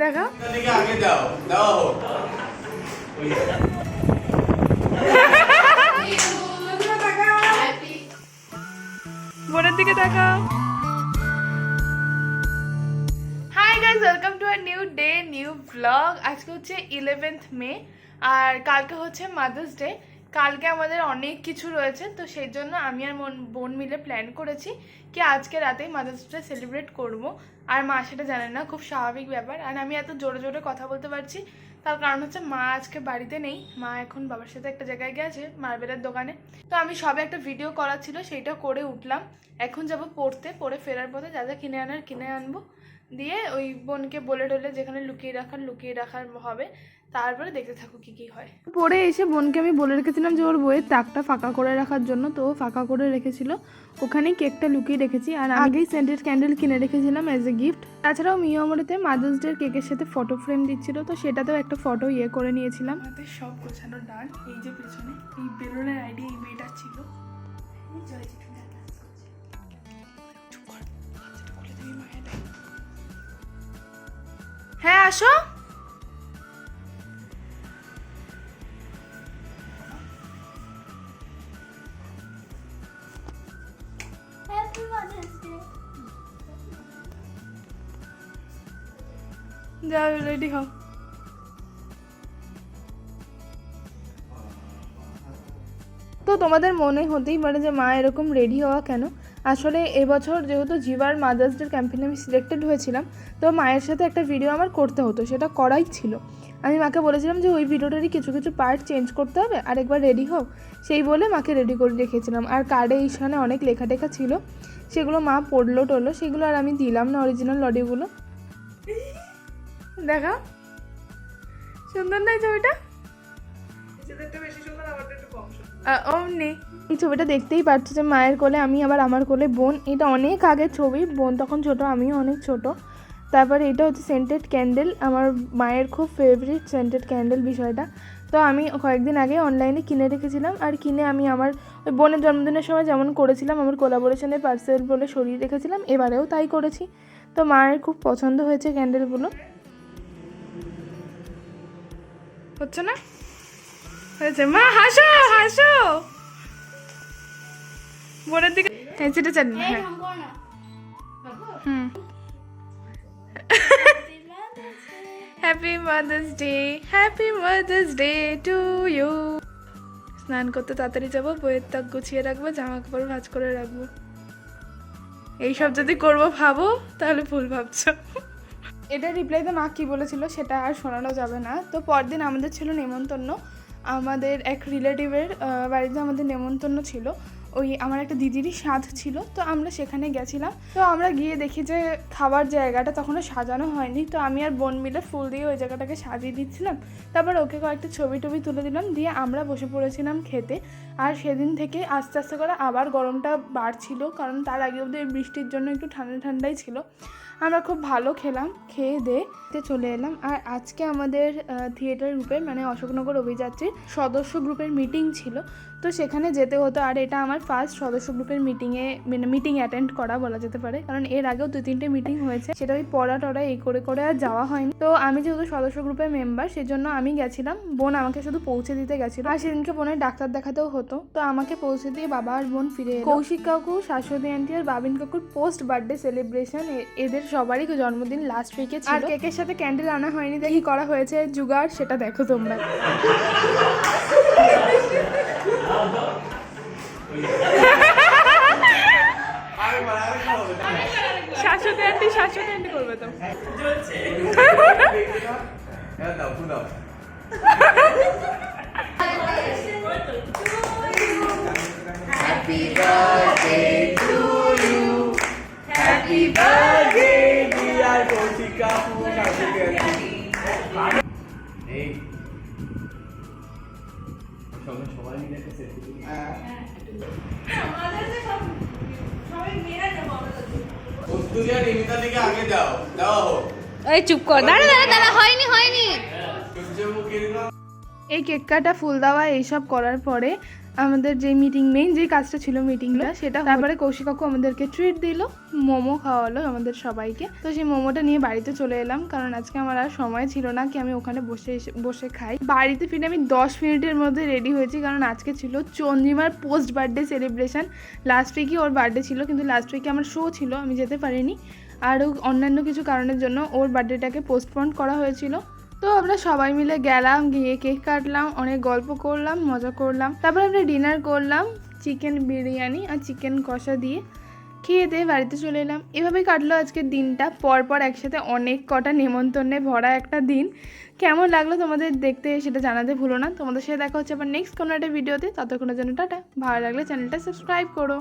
দেখো? আগে দাও দাও বোনের দিকে তাকাও। Hi guys welcome to our new day new blog আজকে হচ্ছে ইলেভেন্থ মে আর কালকে হচ্ছে মাদার্স ডে কালকে আমাদের অনেক কিছু রয়েছে তো সেই জন্য আমি আর বোন মিলে প্ল্যান করেছি কি আজকে রাতেই মাদার্স ডে সেলিব্রেট করব। আর মা সেটা জানে না, খুব স্বাভাবিক ব্যাপার। আর আমি এত জোরে জোরে কথা বলতে পারছি, তার কারণ হচ্ছে মা আজকে বাড়িতে নেই। মা এখন বাবার সাথে একটা জায়গায় গেছে, মার্বেলের দোকানে। তো আমি সবে একটা ভিডিও করা ছিল, সেইটা করে উঠলাম। এখন যাব পড়তে, পড়ে ফেরার পথে যা যা কিনে আনার কিনে আনব। দিয়ে ওই বোনকে বলে টলে যেখানে লুকিয়ে রাখার লুকিয়ে রাখার হবে তারপরে দেখতে থাকো কি কি হয়। পরে এসে বোনকে আমি বলে রেখেছিলাম যে ওর বইয়ের তাকটা ফাঁকা করে রাখার জন্য তো ও ফাঁকা করে রেখেছিল। ওখানেই কেকটা লুকিয়ে রেখেছি আর আগেই সেন্টেড ক্যান্ডেল কিনে রেখেছিলাম অ্যাজ এ গিফট তাছাড়াও মিয়মরিতে মাদার্স ডে কেকের সাথে ফটো ফ্রেম দিচ্ছিল তো সেটাতেও একটা ফটো ইয়ে করে নিয়েছিলাম। আমাদের সব গোছানো ডান এই যে পেছনে এই বেলুনের আইডিয়া এই মেয়েটা ছিল। জয় হ্যাঁ আসো। যাও রেডি হও। তো তোমাদের মনে হতেই পারে যে মা এরকম রেডি হওয়া কেন? আসলে এবছর যেহেতু জিবার মাদার্স ডে ক্যাম্পেইনে আমি সিলেক্টেড হয়েছিলাম তো মায়ের সাথে একটা ভিডিও আমার করতে হতো সেটা করাই ছিল। আমি মাকে বলেছিলাম যে ওই ভিডিওটারই কিছু কিছু পার্ট চেঞ্জ করতে হবে আর একবার রেডি হও। সেই বলে মাকে রেডি করে রেখেছিলাম। আর কার্ডে এইখানে অনেক লেখা টেখা ছিল সেগুলো মা পড়ল টড়লো সেগুলো আর আমি দিলাম না অরিজিনাল অডিওগুলো দেখা সুন্দর নয় ছবিটা? অমনি। এই ছবিটা দেখতেই পাচ্ছি যে মায়ের কোলে আমি আবার আমার কোলে বোন। এটা অনেক আগের ছবি, বোন তখন ছোট, আমিও অনেক ছোট। তারপরে এটা হচ্ছে সেন্টেড ক্যান্ডেল আমার মায়ের খুব ফেভারিট সেন্টেড ক্যান্ডেল বিষয়টা। তো আমি কয়েকদিন আগে অনলাইনে কিনে রেখেছিলাম, আর কিনে আমি আমার ওই বোনের জন্মদিনের সময় যেমন করেছিলাম, আমার কোলাবোরেশনের পার্সেল বলে সরিয়ে রেখেছিলাম, এবারেও তাই করেছি। তো মায়ের খুব পছন্দ হয়েছে ক্যান্ডেলগুলো হচ্ছে না? হয়েছে। মা, হাসো হাসো! বোনের দিকে এই সেটা হ্যাঁ। Happy mother's day happy mother's day to you স্নান করতে তাড়াতাড়ি যাব বইয়ের তাক গুছিয়ে রাখব জামা কাপড় ভাজ করে রাখব। এইসব যদি করব ভাবো তাহলে ভুল ভাবছ। এটা রিপ্লাইতে মা কি বলেছিল সেটা আর শোনানো যাবে না। তো পরদিন আমাদের ছিল নেমন্তন্ন। আমাদের এক রিলেটিভের বাড়িতে আমাদের নেমন্তন্ন ছিল। ওই আমার একটা দিদিরই স্বাদ ছিল, তো আমরা সেখানে গেছিলাম। তো আমরা গিয়ে দেখি যে খাবার জায়গাটা তখনও সাজানো হয়নি, তো আমি আর বোন মিলে ফুল দিয়ে ওই জায়গাটাকে সাজিয়ে দিচ্ছিলাম। তারপর ওকে কয়েকটা ছবি টবি তুলে দিলাম, দিয়ে আমরা বসে পড়েছিলাম খেতে। আর সেদিন থেকে আস্তে আস্তে করে আবার গরমটা বাড়ছিল, কারণ তার আগে অবধি বৃষ্টির জন্য একটু ঠান্ডা ঠান্ডাই ছিল। আমরা খুব ভালো খেলাম, খেয়ে দিয়ে চলে এলাম। আর আজকে আমাদের থিয়েটার গ্রুপের মানে অশোকনগর অভিযাত্রীর সদস্য গ্রুপের মিটিং ছিল। তো সেখানে যেতে হতো, আর এটা আমার ফার্স্ট সদস্য গ্রুপের মিটিংয়ে মানে মিটিং অ্যাটেন্ড করা বলা যেতে পারে। কারণ এর আগেও দু তিনটে মিটিং হয়েছে, সেটা ওই পড়া টড়া এই করে করে আর যাওয়া হয়নি। তো আমি যেহেতু সদস্য গ্রুপের মেম্বার সেজন্য আমি গেছিলাম। বোন আমাকে শুধু পৌঁছে দিতে গেছিল। আর সেদিনকে বোনের ডাক্তার দেখাতেও হতো। তো আমাকে পৌঁছে দিয়ে বাবা আর বোন ফিরে। কৌশিক কাকু শাশ্বতী আন্টি আর বাবিন কাকুর পোস্ট বার্থডে সেলিব্রেশন এদের সবারই জন্মদিন লাস্ট উইকে ছিল। আর কেকের সাথে ক্যান্ডেল আনা হয়নি দেখি করা হয়েছে? জুগার সেটা দেখো তোমরা। আন্টি আন্টি করবে তো। হ্যাঁ দাও সবাই মিলে একটা সেলফি তুলি এই চুপ কর। দাঁড়া দাঁড়া দাঁড়া হয়নি হয়নি। এই কেক কাটা ফুল দেওয়া এইসব করার পরে আমাদের যে মিটিং মেইন যে কাজটা ছিল মিটিংটা সেটা তারপরে কৌশিক কাকু আমাদেরকে ট্রিট দিল মোমো খাওয়ালো আমাদের সবাইকে। তো সেই মোমোটা নিয়ে বাড়িতে চলে এলাম কারণ আজকে আমার আর সময় ছিল না কি আমি ওখানে বসে এসে- বসে খাই। বাড়িতে ফিরে আমি দশ মিনিটের মধ্যে রেডি হয়েছি কারণ আজকে ছিল চন্দ্রিমার পোস্ট বার্থডে সেলিব্রেশন লাস্ট উইকই ওর বার্থডে ছিল কিন্তু লাস্ট উইকে আমার শো ছিল আমি যেতে পারিনি। আরও অন্যান্য কিছু কারণের জন্য ওর বার্থডেটাকে পোস্টপোন করা হয়েছিল। তো আমরা সবাই মিলে গেলাম, গিয়ে কেক কাটলাম, অনেক গল্প করলাম, মজা করলাম। তারপর আমরা ডিনার করলাম, চিকেন বিরিয়ানি আর চিকেন কষা দিয়ে। খেয়ে দিয়ে বাড়িতে চলে এলাম। এভাবেই কাটলো আজকের দিনটা। পরপর একসাথে অনেক কটা নেমন্তন্নে ভরা একটা দিন। কেমন লাগল তোমাদের দেখতে সেটা জানাতে ভুলো না। তোমাদের সাথে দেখা হচ্ছে আবার নেক্সট কোনো একটা ভিডিওতে ততক্ষণের জন্য টাটা। ভালো লাগলে চ্যানেলটা সাবস্ক্রাইব করো।